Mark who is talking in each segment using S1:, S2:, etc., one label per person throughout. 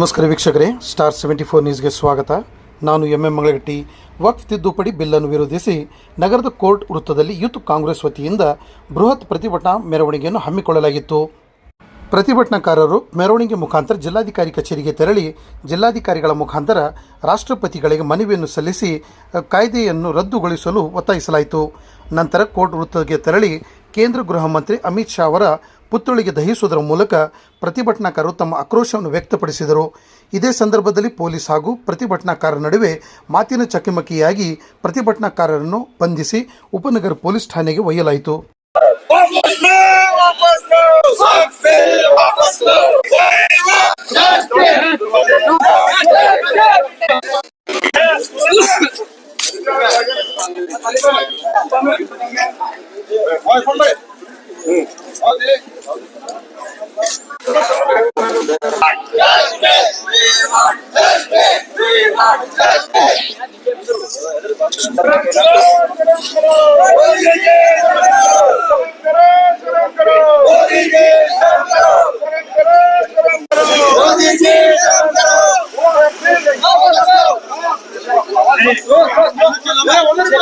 S1: ನಮಸ್ಕಾರ ವೀಕ್ಷಕರೇ star seventy four ನ್ಯೂಸ್ಗೆ ಸ್ವಾಗತ. ನಾನು ಎಂ ಎಂ ಮಂಗಳಗಟ್ಟಿ. ವಕ್ಫ್ ತಿದ್ದುಪಡಿ ಬಿಲ್ಲನ್ನು ವಿರೋಧಿಸಿ ನಗರದ ಕೋರ್ಟ್ ವೃತ್ತದಲ್ಲಿ ಯೂತ್ ಕಾಂಗ್ರೆಸ್ ವತಿಯಿಂದ ಬೃಹತ್ ಪ್ರತಿಭಟನಾ ಮೆರವಣಿಗೆಯನ್ನು ಹಮ್ಮಿಕೊಳ್ಳಲಾಗಿತ್ತು. ಪ್ರತಿಭಟನಾಕಾರರು ಮೆರವಣಿಗೆ ಮುಖಾಂತರ ಜಿಲ್ಲಾಧಿಕಾರಿ ಕಚೇರಿಗೆ ತೆರಳಿ ಜಿಲ್ಲಾಧಿಕಾರಿಗಳ ಮುಖಾಂತರ ರಾಷ್ಟ್ರಪತಿಗಳಿಗೆ ಮನವಿಯನ್ನು ಸಲ್ಲಿಸಿ ಕಾಯ್ದೆಯನ್ನು ರದ್ದುಗೊಳಿಸಲು ಒತ್ತಾಯಿಸಲಾಯಿತು. ನಂತರ ಕೋರ್ಟ್ ವೃತ್ತಕ್ಕೆ ತೆರಳಿ ಕೇಂದ್ರ ಗೃಹ ಮಂತ್ರಿ ಅಮಿತ್ ಶಾ ಅವರ ಪುತ್ಥಳಿಗೆ ದಹಿಸುವುದರ ಮೂಲಕ ಪ್ರತಿಭಟನಾಕಾರರು ತಮ್ಮ ಆಕ್ರೋಶವನ್ನು ವ್ಯಕ್ತಪಡಿಸಿದರು. ಇದೇ ಸಂದರ್ಭದಲ್ಲಿ ಪೊಲೀಸ್ ಹಾಗೂ ಪ್ರತಿಭಟನಾಕಾರರ ನಡುವೆ ಮಾತಿನ ಚಕಮಕಿಯಾಗಿ ಪ್ರತಿಭಟನಾಕಾರರನ್ನು ಬಂಧಿಸಿ ಉಪನಗರ ಪೊಲೀಸ್ ಠಾಣೆಗೆ ಒಯ್ಯಲಾಯಿತು.
S2: 来，我
S3: 们来。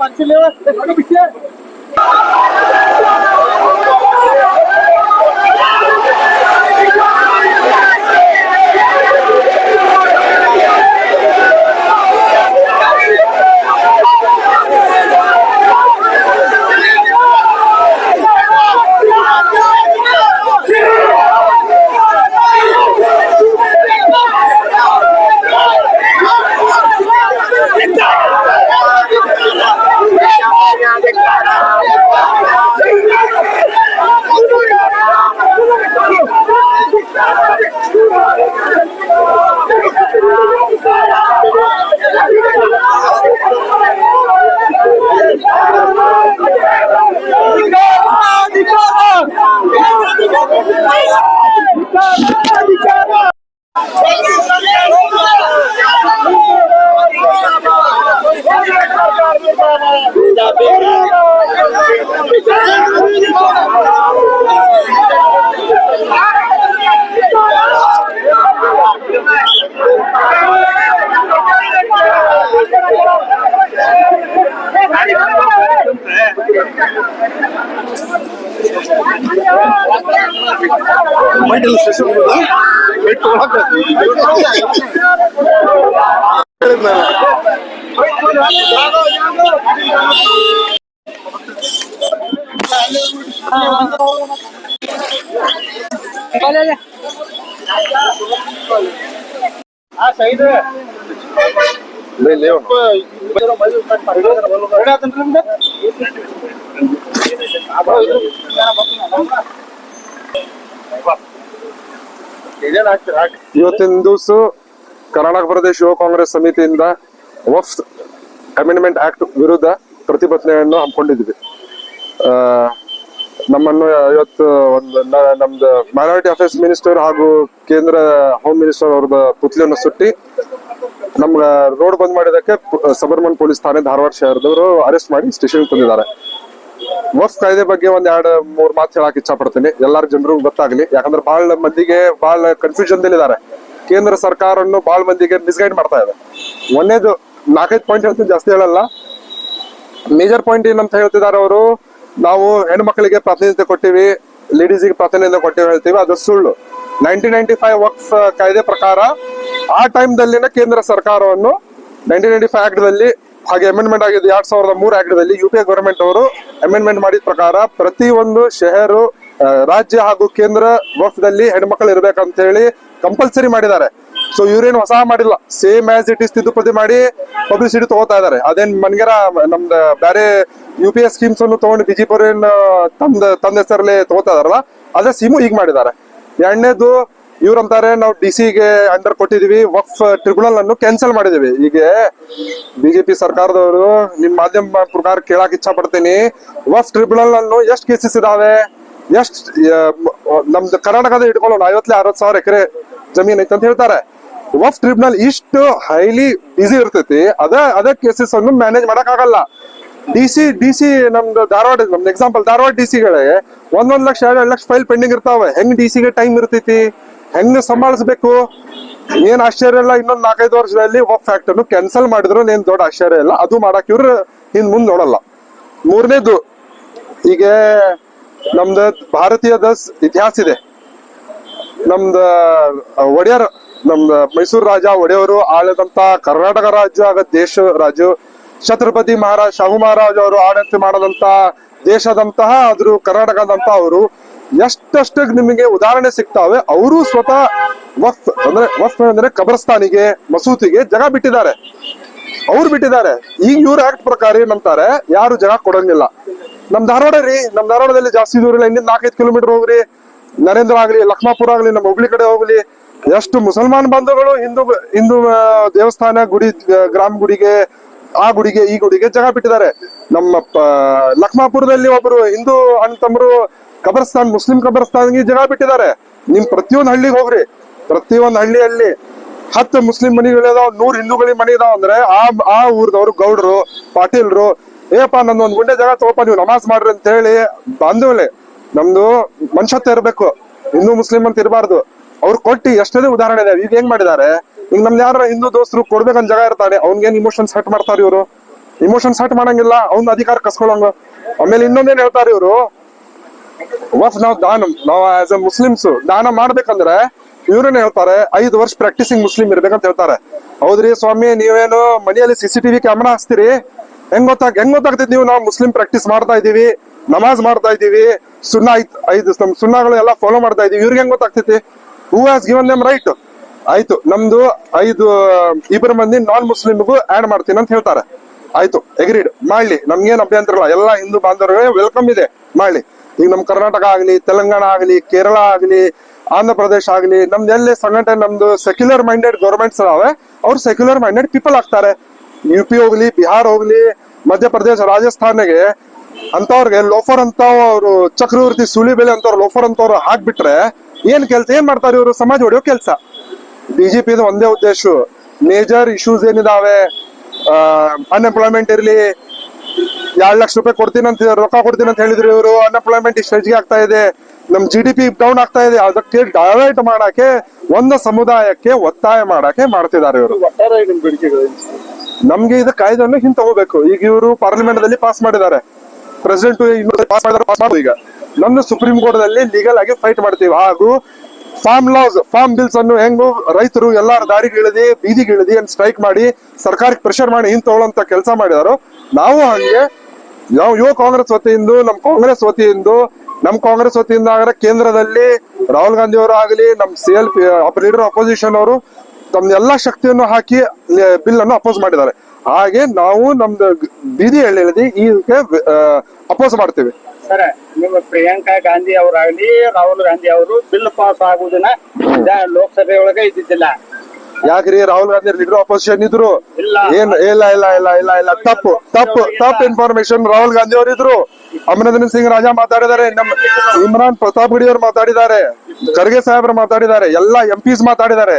S3: పంచులు शर्म करो शर्म करो मोदी जी
S4: ಇವತ್ತಿನ ದಿವಸ ಕರ್ನಾಟಕ ಪ್ರದೇಶ ಯುವ ಕಾಂಗ್ರೆಸ್ ಸಮಿತಿಯಿಂದ ವಫ್ ಅಮೆಂಡ್ಮೆಂಟ್ ಆಕ್ಟ್ ವಿರುದ್ಧ ಪ್ರತಿಭಟನೆಯನ್ನು ಹಮ್ಮಿಕೊಂಡಿದ್ವಿ ನಮ್ಮನ್ನು ಇವತ್ತು ಒಂದು ನಮ್ದು ಮೈನಾರಿಟಿ ಅಫೇರ್ಸ್ ಮಿನಿಸ್ಟರ್ ಹಾಗೂ ಕೇಂದ್ರ ಹೋಮ್ ಮಿನಿಸ್ಟರ್ ಅವ್ರ ಪುತ್ಲಿಯನ್ನು ಸುಟ್ಟಿ ನಮ್ಗೆ ರೋಡ್ ಬಂದ್ ಮಾಡಿದಕ್ಕೆ ಸಬರ್ಮನ್ ಪೊಲೀಸ್ ಠಾಣೆ ಧಾರವಾಡ ಶಹರದವರು ಅರೆಸ್ಟ್ ಮಾಡಿ ಸ್ಟೇಷನ್ ತಂದಿದ್ದಾರೆ. ವಫ್ ಕಾಯ್ದೆ ಬಗ್ಗೆ ಒಂದ್ ಎರಡ್, ಮೂರ್ ಮಾತು ಹೇಳಕ್ ಇಚ್ಛಾ ಪಡ್ತೀನಿ ಎಲ್ಲಾರು ಜನರು ಗೊತ್ತಾಗ್ಲಿ. ಯಾಕಂದ್ರೆ ಬಹಳ ಮಂದಿಗೆ ಬಹಳ ಕನ್ಫ್ಯೂಷನ್ ಇದ್ದಾರೆ ಕೇಂದ್ರ ಸರ್ಕಾರವನ್ನು ಬಹಳ ಮಂದಿಗೆ ಮಿಸ್ಗೈಡ್ ಮಾಡ್ತಾ ಇದೆ. ಒಂದೇದು, ನಾಲ್ಕೈದು ಪಾಯಿಂಟ್ ಹೇಳ್ತೀನಿ, ಜಾಸ್ತಿ ಹೇಳಲ್ಲ. ಮೇಜರ್ ಪಾಯಿಂಟ್ ಏನಂತ ಹೇಳ್ತಿದ್ದಾರೆ ಅವರು, ನಾವು ಹೆಣ್ಮಕ್ಳಿಗೆ ಪ್ರಾತಿನಿಧ್ಯ ಕೊಟ್ಟಿವಿ ಲೇಡೀಸಿಗೆ ಪ್ರಾತಿನಿಧ್ಯ ಕೊಟ್ಟಿವಿ ಹೇಳ್ತೀವಿ, ಅದು ಸುಳ್ಳು. ನೈನ್ಟೀನ್ ನೈನ್ಟಿ ಫೈವ್ ವಕ್ಫ್ ಕಾಯ್ದೆ ಪ್ರಕಾರ ಆ ಟೈಮ್ ದಲ್ಲಿನ ಕೇಂದ್ರ ಸರ್ಕಾರವನ್ನು ನೈನ್ಟೀನ್ ನೈನ್ಟಿ ಫೈವ್ ಆಕ್ಟ್ ದಲ್ಲಿ ಹಾಗೆ ಅಮೆಂಡ್ಮೆಂಟ್ ಆಗಿದೆ ಎರಡ್ ಸಾವಿರದ ಮೂರು ಆಕ್ಟ್ ದಲ್ಲಿ ಯು ಪಿ ಎ ಗವರ್ಮೆಂಟ್ ಅವರು ಅಮೆಂಡ್ಮೆಂಟ್ ಮಾಡಿದ ಪ್ರಕಾರ ಪ್ರತಿ ಒಂದು ಶಹರು ರಾಜ್ಯ ಹಾಗೂ ಕೇಂದ್ರ ವಕ್ಫದಲ್ಲಿ ದಲ್ಲಿ ಹೆಣ್ಮಕ್ಳು ಇರ್ಬೇಕಂತ ಹೇಳಿ ಕಂಪಲ್ಸರಿ ಮಾಡಿದ್ದಾರೆ. ಸೊ ಇವ್ರೇನು ಹೊಸ ಮಾಡಿಲ್ಲ. ಸೇಮ್ ಆಸ್ ಇಟ್ ಇಸ್ ತಿದ್ದುಪಡಿ ಮಾಡಿ ಪಬ್ಲಿಸಿಟಿ ತಗೋತಾ ಇದಾರೆ ಅದೇನ್ ಮನ್ಗೆರ, ನಮ್ದು ಬೇರೆ ಯು ಪಿ ಎ ಸ್ಕೀಮ್ಸ್ ಅನ್ನು ತಗೊಂಡು ಬಿಜೆಪಿ ಏನ್ ತಂದ ತಂದ ಹೆಸರಲ್ಲಿ ತಗೋತಾ ಇದಾರಲ್ಲ ಅದೇ ಸೀಮು ಈಗ ಮಾಡಿದ್ದಾರೆ. ಎರಡನೇದು ಇವ್ರಂತಾರೆ, ನಾವು ಡಿ ಗೆ ಅಂಡರ್ ಕೊಟ್ಟಿದೀವಿ, ವಕ್ಫ್ ಟ್ರಿಬ್ಯುನಲ್ ಅನ್ನು ಕ್ಯಾನ್ಸಲ್ ಮಾಡಿದೀವಿ. ಈಗ ಬಿಜೆಪಿ ಸರ್ಕಾರದವರು ನಿಮ್ ಮಾಧ್ಯಮ ಪ್ರಕಾರ ಕೇಳಕ್ ಇಚ್ಛಾ ಪಡ್ತೀನಿ ವಫ್ ಟ್ರಿಬ್ಯುನಲ್ ಅನ್ನು ಎಷ್ಟು ಕೇಸಸ್ ಇದಾವೆ? ಎಷ್ಟ್ ನಮ್ದು ಕರ್ನಾಟಕದ ಇಟ್ಕೊಳ್ಳೋಣ ಐವತ್ತಲೇ ಅರವತ್ ಸಾವಿರ ಎಕರೆ ಜಮೀನ್ ಐತೆ ಅಂತ ಹೇಳ್ತಾರೆ. ವಫ್ ಟ್ರಿಬ್ಯುನಲ್ ಇಷ್ಟು ಹೈಲಿ ಬಿಸಿ ಇರ್ತೈತಿ. ಅದ, ಅದೇ ಕೇಸಸ್ ಅನ್ನು ಮ್ಯಾನೇಜ್ ಮಾಡಕ್ ಆಗಲ್ಲ ಡಿ ಸಿ ಡಿ ಸಿ ನಮ್ದು ಧಾರವಾಡ, ನಮ್ದು ಎಕ್ಸಾಂಪಲ್ ಧಾರವಾಡ ಡಿ ಸಿಗಳಿಗೆ ಒಂದೊಂದ್ ಲಕ್ಷ, ಎರಡು ಲಕ್ಷ ಫೈಲ್ ಪೆಂಡಿಂಗ್ ಇರ್ತಾವೆ. ಹೆಂಗ್ ಡಿ ಸಿಗೆ ಟೈಮ್ ಇರ್ತೈತಿ? ಹೆಂಗ್ ಸಂಭಾಳಿಸ್ಬೇಕು? ಏನ್ ಆಶ್ಚರ್ಯ ಇಲ್ಲ. ಇನ್ನೊಂದ್ ನಾಲ್ಕೈದು ವರ್ಷದಲ್ಲಿ ಒಬ್ಬ ಫ್ಯಾಕ್ಟರಿ ಕ್ಯಾನ್ಸಲ್ ಮಾಡಿದ್ರು. ಏನ್ ದೊಡ್ಡ ಆಶ್ಚರ್ಯ ಇಲ್ಲ. ಅದು ಮಾಡಕ್ ಇವ್ರು ಹಿಂದ್ ಮುಂದ್ ನೋಡಲ್ಲ. ಮೂರನೇದು ಈಗ ನಮ್ದು ಭಾರತೀಯದ ಇತಿಹಾಸ ಇದೆ. ನಮ್ದ ಒಡೆಯರ್, ನಮ್ದ ಮೈಸೂರು ರಾಜ ಒಡೆಯವರು, ಆಳಿದಂತ ಕರ್ನಾಟಕ ರಾಜ್ಯ ಆಗ ದೇಶ ರಾಜ, ಛತ್ರಪತಿ ಮಹಾರಾಜ್, ಶಾಹು ಮಹಾರಾಜ್ ಅವರು ಆಡಳಿತ ಮಾಡದಂತ ದೇಶದಂತಹ ಆದ್ರೂ ಕರ್ನಾಟಕದಂತ ಅವರು ಎಷ್ಟಷ್ಟು ನಿಮಗೆ ಉದಾಹರಣೆ ಸಿಗ್ತಾವೆ, ಅವರು ಸ್ವತಃ ವಫ್ ಅಂದ್ರೆ ವಫ್ ಅಂದ್ರೆ ಕಬ್ರಸ್ತಾನಿಗೆ, ಮಸೂತಿಗೆ ಜಾಗ ಬಿಟ್ಟಿದ್ದಾರೆ. ಅವ್ರು ಬಿಟ್ಟಿದ್ದಾರೆ. ಈಗ ಇವ್ರ ಆಕ್ಟ್ ಪ್ರಕಾರ ಏನಂತಾರೆ, ಯಾರು ಜಾಗ ಕೊಡಂಗಿಲ್ಲ. ನಮ್ ಧಾರವಾಡ ರೀ, ನಮ್ ಧಾರವಾಡದಲ್ಲಿ ಜಾಸ್ತಿ ದೂರ ಇಲ್ಲ ಇನ್ನಿಂದ ನಾಲ್ಕೈದು ಕಿಲೋಮೀಟರ್ ಹೋಗ್ರಿ, ನರೇಂದ್ರ ಆಗ್ಲಿ, ಲಕ್ಷ್ಮಾಪುರ ಆಗ್ಲಿ, ನಮ್ಮ ಹುಬ್ಳಿ ಕಡೆ ಹೋಗ್ಲಿ, ಎಷ್ಟು ಮುಸಲ್ಮಾನ್ ಬಂಧುಗಳು ಹಿಂದೂ ಹಿಂದೂ ದೇವಸ್ಥಾನ ಗುಡಿ ಗ್ರಾಮ ಗುಡಿಗೆ, ಆ ಗುಡಿಗೆ, ಈ ಗುಡಿಗೆ ಜಗ ಬಿಟ್ಟಿದ್ದಾರೆ. ನಮ್ಮ ಲಕ್ಮಾಪುರದಲ್ಲಿ ಒಬ್ರು ಹಿಂದೂ ಅಣ್ಣ ತಮ್ಮರು ಕಬರ್ಸ್ತಾನ್, ಮುಸ್ಲಿಂ ಕಬರ್ಸ್ತಾನ್ಗೆ ಜಾಗ ಬಿಟ್ಟಿದ್ದಾರೆ ನಿಮ್ ಪ್ರತಿಯೊಂದು ಹಳ್ಳಿಗೆ ಹೋಗ್ರಿ. ಪ್ರತಿಯೊಂದು ಹಳ್ಳಿಯಲ್ಲಿ ಹತ್ತು ಮುಸ್ಲಿಂ ಮನೆಗಳಿದಾವೆ ನೂರ್ ಹಿಂದೂಗಳಿಗೆ ಮನೆ ಇದಾವ ಅಂದ್ರೆ ಆ ಆ ಊರ್ದವ್ರು, ಗೌಡ್ರು, ಪಾಟೀಲ್ರು ಏಪ ನಂದು ಒಂದ್ ಗುಂಡೆ ಜಾಗ ತಗೋಪ ನೀವು ನಮಾಜ್ ಮಾಡ್ರಿ ಅಂತ ಹೇಳಿ ಬಾಂಧವ್ಲೆ ನಮ್ದು ಮನುಷ್ಯತ್ವ ಇರ್ಬೇಕು. ಹಿಂದೂ, ಮುಸ್ಲಿಂ ಅಂತ ಇರಬಾರ್ದು. ಅವ್ರು ಕೊಟ್ಟಿ ಎಷ್ಟೇ ಉದಾಹರಣೆ ಇದೆ. ಈಗ ಹೆಂಗ್ ಮಾಡಿದ್ದಾರೆ? ಈಗ ನಮ್ದು ಯಾರ ಹಿಂದೂ ದೋಸ್ತರು ಕೊಡ್ಬೇಕಂತ ಜಾಗ ಇರ್ತಾರೆ ಅವ್ನಿಗೇನ್ ಇಮೋಷನ್ ಸೆಟ್ ಮಾಡ್ತಾರೆ ಇವರು? ಇಮೋಷನ್ ಸೆಟ್ ಮಾಡಂಗಿಲ್ಲ, ಅವ್ನ ಅಧಿಕಾರ ಕಸ್ಕೊಳಂಗ. ಆಮೇಲೆ ಇನ್ನೊಂದೇನ್ ಹೇಳ್ತಾರೆ ಇವರು? ವಫ್ ನಾವು ದಾನ ನಾವು ಆಸ್ ಎ ಮುಸ್ಲಿಮ್ಸ್ ದಾನ ಮಾಡ್ಬೇಕಂದ್ರೆ, ಇವ್ರನ್ನ ಹೇಳ್ತಾರೆ, ಐದು ವರ್ಷ ಪ್ರಾಕ್ಟೀಸಿಂಗ್ ಮುಸ್ಲಿಂ ಇರ್ಬೇಕಂತ ಹೇಳ್ತಾರೆ. ಹೌದ್ರಿ ಸ್ವಾಮಿ, ನೀವೇನು ಮನೆಯಲ್ಲಿ ಸಿ ಸಿ ಟಿವಿ ಕ್ಯಾಮ್ರಾ ಹಾಕ್ಸ್ತೀರಿ? ಹೆಂಗ್ ಗೊತ್ತಾಗ ಹೆಂಗ್ ಗೊತ್ತಾಗ್ತೈತಿ ನೀವು? ನಾವು ಮುಸ್ಲಿಂ ಪ್ರಾಕ್ಟೀಸ್ ಮಾಡ್ತಾ ಇದೀವಿ ನಮಾಜ್ ಮಾಡ್ತಾ ಇದೀವಿ ಸುನ್ನ ಐತ್, ಐದು ನಮ್ ಸುನ್ನಗಳು ಎಲ್ಲ ಫಾಲೋ ಮಾಡ್ತಾ ಇದೀವಿ ಇವ್ರಿಗೆ ಹೆಂಗ್ ಗೊತ್ತಾಗ್ತೈತಿ? Who has given name right ಆಯ್ತು, ನಮ್ದು ಐದು, ಇಬ್ಬರು ಮಂದಿ ನಾನ್ ಮುಸ್ಲಿಮ್ಗೂ ಆಡ್ ಮಾಡ್ತೀನಿ ಅಂತ ಹೇಳ್ತಾರೆ. ಆಯ್ತು ಎಗ್ರೀಡ್ ಮಾಡ್ಲಿ, ನಮ್ಗೇನು ಅಭ್ಯಂತರ ಇಲ್ಲ ಎಲ್ಲ ಹಿಂದೂ ಬಾಂಧವರಿಗೆ ವೆಲ್ಕಮ್ ಇದೆ. ಮಾಡ್ಲಿ. ಈಗ ನಮ್ಮ ಕರ್ನಾಟಕ ಆಗಲಿ, ತೆಲಂಗಾಣ ಆಗಲಿ, ಕೇರಳ ಆಗಲಿ, ಆಂಧ್ರ ಪ್ರದೇಶ ಆಗಲಿ, ನಮ್ದು ಎಲ್ಲಿ ಸಂಘಟನೆ, ನಮ್ದು ಸೆಕ್ಯುಲರ್ ಮೈಂಡೆಡ್ ಗೌರ್ಮೆಂಟ್ಸ್ ಅದಾವೆ ಅವ್ರು ಸೆಕ್ಯುಲರ್ ಮೈಂಡೆಡ್ ಪೀಪಲ್ ಆಗ್ತಾರೆ. ಯು ಪಿ ಹೋಗ್ಲಿ, ಬಿಹಾರ್ ಹೋಗ್ಲಿ, ಮಧ್ಯಪ್ರದೇಶ, ರಾಜಸ್ಥಾನಿಗೆ ಅಂತವ್ರಿಗೆ ಲೋಫರ್ ಅಂತ ಅವರು ಚಕ್ರವರ್ತಿ ಸುಳಿಬೆಲೆ ಅಂತವ್ರು ಲೋಫರ್ ಅಂತವ್ರು ಹಾಕ್ಬಿಟ್ರೆ ಏನ್ ಕೆಲ್ಸ, ಏನ್ ಮಾಡ್ತಾರೆ ಇವರು? ಸಮಾಜ ಹೊಡೆಯೋ ಕೆಲ್ಸ. ಬಿಜೆಪಿ ಒಂದೇ ಉದ್ದೇಶ. Major issues ಏನಿದಾವೆ? ಅನ್ಎಂಪ್ಲಾಯ್ಮೆಂಟ್ ಇರ್ಲಿ ಎರಡ್ ಲಕ್ಷ ರೂಪಾಯಿ ಕೊಡ್ತೀನಿ ಅಂತ ರೊಕ್ಕ ಕೊಡ್ತೀನಿ ಅಂತ ಹೇಳಿದ್ರು ಇವರು. ಅನ್ಎಂಪ್ಲಾಯ್ಮೆಂಟ್ ಇಷ್ಟು ಹೆಚ್ಚಿಗೆ ಆಗ್ತಾ ಇದೆ. ನಮ್ ಜಿ ಡಿ ಪಿ ಡೌನ್ ಆಗ್ತಾ ಇದೆ. ಅದಕ್ಕೆ ಡೈವರ್ಟ್ ಮಾಡಕ್ಕೆ ಒಂದು ಸಮುದಾಯಕ್ಕೆ ಒತ್ತಾಯ ಮಾಡಕ್ಕೆ ಮಾಡ್ತಿದ್ದಾರೆ ಇವರು. ನಮ್ಗೆ ಇದು ಕಾಯ್ದೆಯನ್ನು ಹಿಂದ್ ತಗೋಬೇಕು. ಈಗ ಇವರು ಪಾರ್ಲಿಮೆಂಟ್ ದಲ್ಲಿ ಪಾಸ್ ಮಾಡಿದ್ದಾರೆ. ಪ್ರೆಸಿಡೆಂಟ್ ಪಾಸ್ ಮಾಡಿದ್ರೆ ಪಾಸ್ ಈಗ. ನಮ್ಮ ಸುಪ್ರೀಂ ಕೋರ್ಟ್ ದಲ್ಲಿ ಲೀಗಲ್ ಆಗಿ ಫೈಟ್ ಮಾಡ್ತೀವಿ. ಹಾಗೂ ಫಾರ್ಮ್ ಲಾಸ್ ಫಾರ್ಮ್ ಬಿಲ್ಸ್ ಅನ್ನು ಹೆಂಗು ರೈತರು ಎಲ್ಲಾರು ದಾರಿಗೆ ಇಳಿದಿ ಬೀದಿಗೆ ಇಳಿದಿ ಸ್ಟ್ರೈಕ್ ಮಾಡಿ ಸರ್ಕಾರಕ್ಕೆ ಪ್ರೆಷರ್ ಮಾಡಿ ಹಿಂದ್ ತಗೊಳ್ಳಂತ ಕೆಲಸ ಮಾಡಿದಾರೋ ನಾವು ಹಂಗೆ ನಾವು ಯುವ ಕಾಂಗ್ರೆಸ್ ವತಿಯಿಂದ ನಮ್ ಕಾಂಗ್ರೆಸ್ ವತಿಯಿಂದ ನಮ್ ಕಾಂಗ್ರೆಸ್ ವತಿಯಿಂದ ಆಗ್ರೆ ಕೇಂದ್ರದಲ್ಲಿ ರಾಹುಲ್ ಗಾಂಧಿ ಅವರು ಆಗಲಿ ನಮ್ C L P leader opposition ಅವರು ತಮ್ಮ ಎಲ್ಲಾ ಶಕ್ತಿಯನ್ನು ಹಾಕಿ ಬಿಲ್ ಅನ್ನು ಅಪೋಸ್ ಮಾಡಿದ್ದಾರೆ. ಹಾಗೆ ನಾವು ನಮ್ದು ಬೀದಿ ಹೇಳಿ ಇದಕ್ಕೆ ಅಪೋಸ್ ಮಾಡ್ತೀವಿ.
S3: ಸರ್ ನಿಮ್ಮ ಪ್ರಿಯಾಂಕಾ ಗಾಂಧಿ ಅವರಾಗ್ಲಿ ರಾಹುಲ್ ಗಾಂಧಿ ಅವರು ಬಿಲ್ ಪಾಸ್ ಆಗುವುದನ್ನ ಲೋಕಸಭೆ ಒಳಗೆ ಇದ್ದಿದ್ದಿಲ್ಲ.
S4: ಯಾಕ್ರಿ? ರಾಹುಲ್ ಗಾಂಧಿ ಲೀಡರ್ ಅಪೋಸಿಷನ್ ಇದ್ರು. ಏನ್ ಇಲ್ಲ ಇಲ್ಲ ಇಲ್ಲ ಇಲ್ಲ ಇಲ್ಲ. ತಪ್ಪು ತಪ್ಪು ತಪ್ಪು ಇನ್ಫಾರ್ಮೇಶನ್ ರಾಹುಲ್ ಗಾಂಧಿ ಅವರು ಇದ್ರು. ಅಮರೇಂದ್ರ ಸಿಂಗ್ ರಾಜಾ ಮಾತಾಡಿದಾರೆ ನಮ್ಮ ಇಮ್ರಾನ್ ಪ್ರತಾಪ್ ಗಡಿ ಅವರು ಮಾತಾಡಿದ್ದಾರೆ. ಖರ್ಗೆ ಸಾಹೇಬ್ರು ಮಾತಾಡಿದ್ದಾರೆ. ಎಲ್ಲಾ ಎಂ ಪಿಸ್ ಮಾತಾಡಿದ್ದಾರೆ.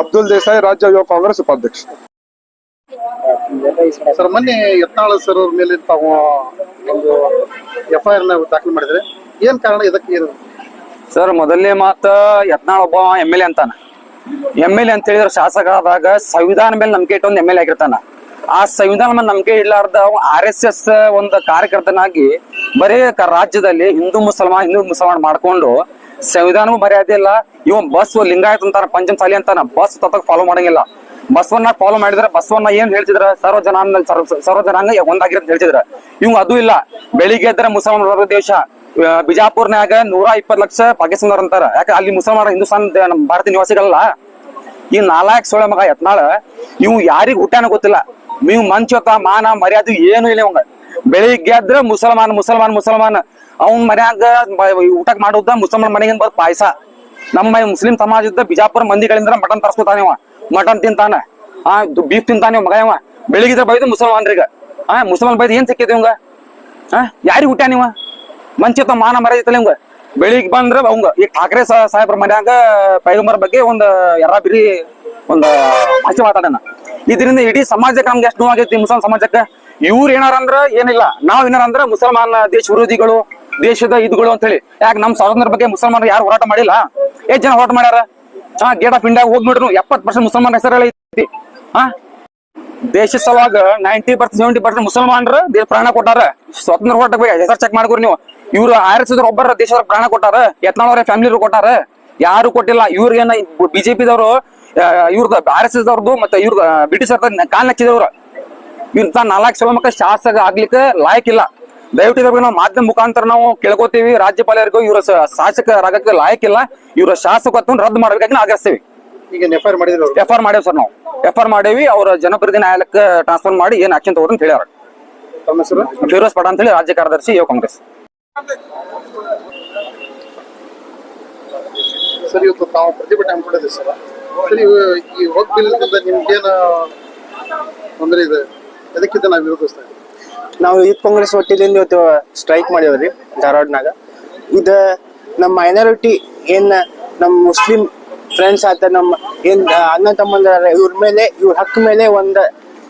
S4: ಅಬ್ದುಲ್ ದೇಸಾಯಿ ರಾಜ್ಯ ಯುವ ಕಾಂಗ್ರೆಸ್ ಉಪಾಧ್ಯಕ್ಷ.
S1: ಸರ್ ಮೊನ್ನೆ ಯತ್ನಾಳ ಸರ್ ಅವ್ರ ಮೇಲೆ ತಾವು ಒಂದು ಎಫ್ ಐ ಆರ್ ದಾಖಲು ಮಾಡಿದ್ರೆ ಏನ್ ಕಾರಣ ಇದಕ್ಕೆ ಏನು?
S5: ಸರ್ ಮೊದಲನೇ ಮಾತ ಯತ್ನಾಳ್ ಒಬ್ಬ ಎಂ ಎಲ್ ಎ ಅಂತಾನ. ಎಂ ಎಲ್ ಎ ಅಂತ ಹೇಳಿದ್ರೆ ಶಾಸಕ ಆದಾಗ ಸಂವಿಧಾನ ಮೇಲೆ ನಂಬಿಕೆ ಇಟ್ಟು ಒಂದು ಎಂ ಎಲ್ ಆಗಿರ್ತಾನ. ಆ ಸಂವಿಧಾನ ಮೇಲೆ ನಂಬಿಕೆ ಇಡ್ಲಾರ್ದ ಆರ್ ಎಸ್ ಎಸ್ ಒಂದು ಕಾರ್ಯಕರ್ತನಾಗಿ ಬರೀ ರಾಜ್ಯದಲ್ಲಿ ಹಿಂದೂ ಮುಸಲ್ಮಾನ್ ಹಿಂದೂ ಮುಸಲ್ಮಾನ್ ಮಾಡ್ಕೊಂಡು ಸಂವಿಧಾನವೂ ಮರ್ಯಾದೆ ಇಲ್ಲ. ಇವ್ ಬಸ್ ಲಿಂಗಾಯತ್ ಅಂತಾನ, ಪಂಚಮ ಸಾಲಿ ಅಂತಾನ, ಬಸ್ ತತಕ್ ಫಾಲೋ ಮಾಡಂಗಿಲ್ಲ. ಬಸವನ್ನ ಫಾಲೋ ಮಾಡಿದ್ರೆ ಬಸವನ್ನ ಏನ್ ಹೇಳ್ತಿದ್ರ? ಸರ್ವ ಜನಾಂಗ ಸರ್ವ ಸರ್ವ ಜನಾಂಗ ಒಂದಾಗಿರೋದು ಹೇಳ್ತಿದ್ರ. ಇವ್ ಅದು ಇಲ್ಲ. ಬೆಳಿಗ್ಗೆ ಎದ್ರೆ ಮುಸಲ್ಮಾನ ದೇಶ ಆ, ಬಿಜಾಪುರ್ನ್ಯಾಗ ನೂರ ಇಪ್ಪತ್ ಲಕ್ಷ ಪಾಕಿಸ್ತಾನದವ್ರ ಅಂತಾರ. ಯಾಕೆ ಅಲ್ಲಿ ಮುಸಲ್ಮಾನ ಹಿಂದೂಸ್ತಾನ ನಮ್ಮ ಭಾರತ ನಿವಾಸಿಗಳಲ್ಲ ಈ ನಾಲ್ಕು ಸೋಳೆ ಮಗ ಯತ್ನಾಳ ಇವು ಯಾರಿಗ್ ಹುಟ್ಟಾನ ಗೊತ್ತಿಲ್ಲ. ನೀವು ಮಂಚೋತ ಮಾನ ಮರ್ಯಾದೆ ಏನು ಇಲ್ಲ ಅವಂಗ ಬೆಳಿಗ್ಗೆ ಆದ್ರೆ ಮುಸಲ್ಮಾನ್ ಮುಸಲ್ಮಾನ್ ಮುಸಲ್ಮಾನ್. ಅವ್ನ ಮನ್ಯಾಗ ಊಟಕ್ ಮಾಡುದ ಮುಸಲ್ಮಾನ್ ಮನೆಗಿಂದ ಬರ್ ಪಾಯಸ. ನಮ್ಮ ಮುಸ್ಲಿಂ ಸಮಾಜದ ಬಿಜಾಪುರ ಮಂದಿಗಳಿಂದ ಮಟನ್ ತರ್ಸ್ಕೊತಾನ ಇವ. ಮಟನ್ ತಿಂತಾನ. ಆ ಬೀಫ್ ತಿಂತಾನೆ ಮಗ ಅವ ಬೆಳಿಗ್ಗೆ ಬೈದು ಮುಸಲ್ಮಾನ್ರಿಗ. ಆ ಮುಸಲ್ಮಾನ್ ಬೈದು ಏನ್ ಸಿಕ್ಕಿದೆ ಇವಂಗ? ಆ ಯಾರಿಗ್ ಹುಟ್ಟ ಇವ? ಮಂಚಿತ ಮಾನ ಮರ್ಯಾದಿತ್ತಲ್ಲ ಇವಂಗ. ಬೆಳಿಗ್ಗೆ ಬಂದ್ರ ಅವಂಗ. ಈ ಠಾಕ್ರೆ ಸಾಹೇಬ್ರ ಮನ್ಯಾಗ ಪೈಗಂಬರ್ ಬಗ್ಗೆ ಒಂದ್ ಎರ ಬಿರಿ ಒಂದ್ ಭಾಷೆ ಮಾತಾಡೋಣ ಇದರಿಂದ ಇಡೀ ಸಮಾಜಕ್ಕೆ ನಮ್ಗೆ ಎಷ್ಟು ನೋವಾಗೈತಿ ಮುಸಲ್ಮಾನ್ ಸಮಾಜಕ್ಕೆ? ಇವ್ರು ಏನಾರ ಅಂದ್ರ ಏನಿಲ್ಲ. ನಾವ್ ಏನಾರ ಅಂದ್ರ ಮುಸಲ್ಮಾನ ದೇಶ ವಿರೋಧಿಗಳು, ದೇಶದ ಇದುಗಳು ಅಂತ ಹೇಳಿ ಯಾಕೆ ನಮ್ ಸ್ವಾತಂತ್ರ್ಯ ಬಗ್ಗೆ ಮುಸಲ್ಮಾನರು ಯಾರು ಹೋರಾಟ ಮಾಡಿಲ್ಲ? ಎಷ್ಟ್ ಜನ ಹೋರಾಟ ಮಾಡ್ಯಾರ? ಹಾ ಗೇಟ್ ಆಫ್ ಇಂಡಿಯಾ ಹೋಗ್ಬಿಟ್ರು ಎಪ್ಪತ್ ಪರ್ಸೆಂಟ್ ಮುಸಲ್ಮಾನ ಹೆಸರಲ್ಲಿ ಐತಿ. ಹಾ? ದೇಶ ಸಲುವಾಗ ನೈಂಟಿ ಪರ್ಸೆಂಟ್ ಸೆವೆಂಟಿ ಪರ್ಸೆಂಟ್ ಮುಸಲ್ಮಾನರು ದೇಶ ಪ್ರಾಣ ಕೊಟ್ಟಾರ. ಸ್ವತಂತ್ರ ಬಗ್ಗೆ ಹೆಸರು ಚೆಕ್ ಮಾಡ್ಕೊರಿ ನೀವು. ಇವ್ರು ಆರ್ ಎಸ್ ಒಬ್ಬರ ದೇಶದ ಪ್ರಾಣ ಕೊಟ್ಟಾರ. ಯತ್ನಾಳ್ ಫ್ಯಾಮಿಲಿ ಕೊಟ್ಟಾರ. ಯಾರು ಕೊಟ್ಟಿಲ್ಲ. ಇವ್ರಿಗೇನ ಬಿಜೆಪಿದವರು ಇವ್ರದ್ದು ಆರ್ ಎಸ್ ಎಸ್ ಅವ್ರದ್ದು ಮತ್ತೆ ಇವ್ರ ಬ್ರಿಟಿಷರ್ದ ಕಾಲ್ ನಚ್ಚಿದವ್ರು. ಇಂಥ ನಾಲ್ಕು ಸಲ ಮಕ್ಕ ಶಾಸಕ ಆಗ್ಲಿಕ್ಕೆ ಲಾಯಕಿಲ್ಲ ದಯವಿಟ್ಟು ಇದ್ರ ಬಗ್ಗೆ ನಾವು ಮಾಧ್ಯಮ ಮುಖಾಂತರ ನಾವು ಕೇಳ್ಕೊತೀವಿ. ರಾಜ್ಯಪಾಲರಿಗೂ ಇವರ ಶಾಸಕರಾಗಕ್ಕೆ ಲಾಯಕಿಲ್ಲ ಇವರ ಶಾಸಕತ್ವವನ್ನು ರದ್ದು ಮಾಡ್ಬೇಕಾಗಿ ಆಗ್ರಹಿಸ್ತೀವಿ.
S1: ಈಗ ಎಫ್ ಐ ಮಾಡಿದ್ರು.
S5: ಎಫ್ ಆರ್ ಮಾಡೇವಿ ಸರ್ ನಾವು. ಎಫ್ ಆರ್ ಮಾಡೇವಿ ಅವ್ರ ಜನಪ್ರತಿ ನ್ಯಾಯಾಲಯಕ್ಕೆ ಟ್ರಾನ್ಸ್ಫರ್ ಮಾಡಿ ಏನ್ ಆಕ್ಷನ್ ತಗೋರಿ ಅಂತ ಹೇಳ್ಯಾರ.
S1: ತಮ್ಮ ಹೆಸರು?
S5: ಪಡ ಅಂತ ಹೇಳಿ ರಾಜ್ಯ ಕಾರ್ಯದರ್ಶಿ ಯುವ ಕಾಂಗ್ರೆಸ್.
S1: ಸರ್ ಇವತ್ತು ತಾವು ಪ್ರತಿಭಟನೆ ಹಮ್ಮಿಕೊಂಡಿದೆ ಸರ್. ಸರ್ ಇವು ಈ ಹೋಗ್ ಬಿಲ್ ನಿಮ್ಗೇನು ತೊಂದರೆ ಇದೆ? ಅದಕ್ಕಿಂತ ನಾವು ವಿರೋಧಿಸ್ತಾ ಇದ್ದೀವಿ?
S3: ನಾವು ಯೂತ್ ಕಾಂಗ್ರೆಸ್ ಒಟ್ಟಿಲಿಂದ ಇವತ್ತು ಸ್ಟ್ರೈಕ್ ಮಾಡೇವ್ರಿ ಧಾರವಾಡನಾಗ. ಇದು ನಮ್ಮ ಮೈನಾರಿಟಿ ಏನ್ ನಮ್ಮ ಮುಸ್ಲಿಂ ಫ್ರೆಂಡ್ಸ್ ಆತ ನಮ್ಮ ಏನ್ ಅಣ್ಣ ತಮ್ಮಂದ್ರ ಇವ್ರ ಮೇಲೆ, ಇವ್ರ ಹಕ್ಕ ಮೇಲೆ ಒಂದ್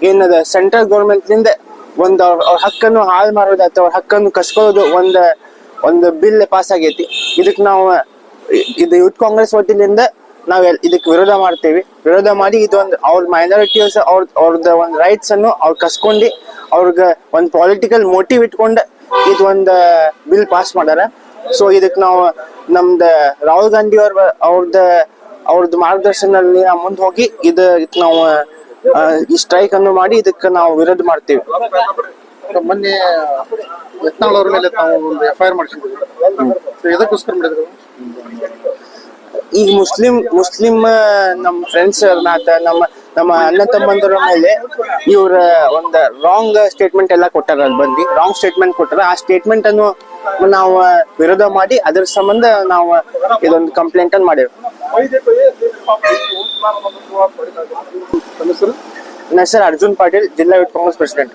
S3: ಏನದ ಸೆಂಟ್ರಲ್ ಗೌರ್ಮೆಂಟ್ ಒಂದ್ ಅವ್ರ ಅವ್ರ ಹಕ್ಕನ್ನು ಹಾಳು ಮಾಡೋದಾಯ್ತು ಅವ್ರ ಹಕ್ಕನ್ನು ಕಸ್ಕೊಳ್ಳೋದು ಒಂದ್, ಒಂದು ಬಿಲ್ ಪಾಸ್ ಆಗೈತಿ. ಇದಕ್ ನಾವು, ಇದು ಯೂತ್ ಕಾಂಗ್ರೆಸ್ ವತಿಯಿಂದ ನಾವ್ ಇದಕ್ ವಿರೋಧ ಮಾಡ್ತೇವಿ. ವಿರೋಧ ಮಾಡಿ ಇದೊಂದು ಅವ್ರ ಮೈನಾರಿಟೀಸ್ ಅವ್ರ, ಅವ್ರದ ಒಂದ್ ರೈಟ್ಸ್ ಅನ್ನು ಅವ್ರು ಕಸ್ಕೊಂಡಿ ಅವ್ರಿಗೆ ಒಂದ್ ಪೊಲಿಟಿಕಲ್ ಮೋಟಿವ್ ಇಟ್ಕೊಂಡ್ ಇದು ಒಂದ್ ಬಿಲ್ ಪಾಸ್ ಮಾಡ್ಯಾರ ಸೊ ಇದಕ್ ನಾವು ನಮ್ದ ರಾಹುಲ್ ಗಾಂಧಿ ಅವ್ರ ಅವ್ರದ್ದ ಅವ್ರದ್ದು ಮಾರ್ಗದರ್ಶನದಲ್ಲಿ ನಾವು ಮುಂದೆ ಹೋಗಿ ಇದು ನಾವು ಈ ಸ್ಟ್ರೈಕ್ ಅನ್ನು ಮಾಡಿ ಇದಕ್ಕೆ ನಾವು ವಿರೋಧ ಮಾಡ್ತೀವಿ.
S1: ಮೊನ್ನೆ ಯತ್ನಾಳ್ ಅವ್ರ ಮೇಲೆ ತಾವು ಒಂದು ಎಫ್ ಐ ಆರ್ ಮಾಡಿಸಿದ್ವಿ ಸೊ ಎದಕ್ಕೋಸ್ಕರ ಮಾಡಿದ್ರು?
S3: ಈಗ ಮುಸ್ಲಿಂ ಮುಸ್ಲಿಂ ನಮ್ಮ ಫ್ರೆಂಡ್ಸ್ ನಮ್ಮ ನಮ್ಮ ಅಣ್ಣ ತಮ್ಮಂದ್ರ ಮೇಲೆ ಇವ್ರ ಒಂದು ರಾಂಗ್ ಸ್ಟೇಟ್ಮೆಂಟ್ ಎಲ್ಲ ಕೊಟ್ಟಾರ ಅಲ್ಲಿ ಬಂದು. ರಾಂಗ್ ಸ್ಟೇಟ್ಮೆಂಟ್ ಕೊಟ್ಟಾರ. ಆ ಸ್ಟೇಟ್ಮೆಂಟ್ ಅನ್ನು ನಾವು ವಿರೋಧ ಮಾಡಿ ಅದರ ಸಂಬಂಧ ನಾವು ಇದೊಂದು ಕಂಪ್ಲೇಂಟ್ ಅನ್ನು ಮಾಡೇವಿ ನನ್ನ ಹೆಸರು ಅರ್ಜುನ್ ಪಾಟೀಲ್ ಜಿಲ್ಲಾ ಯೂತ್ ಕಾಂಗ್ರೆಸ್ ಪ್ರೆಸಿಡೆಂಟ್.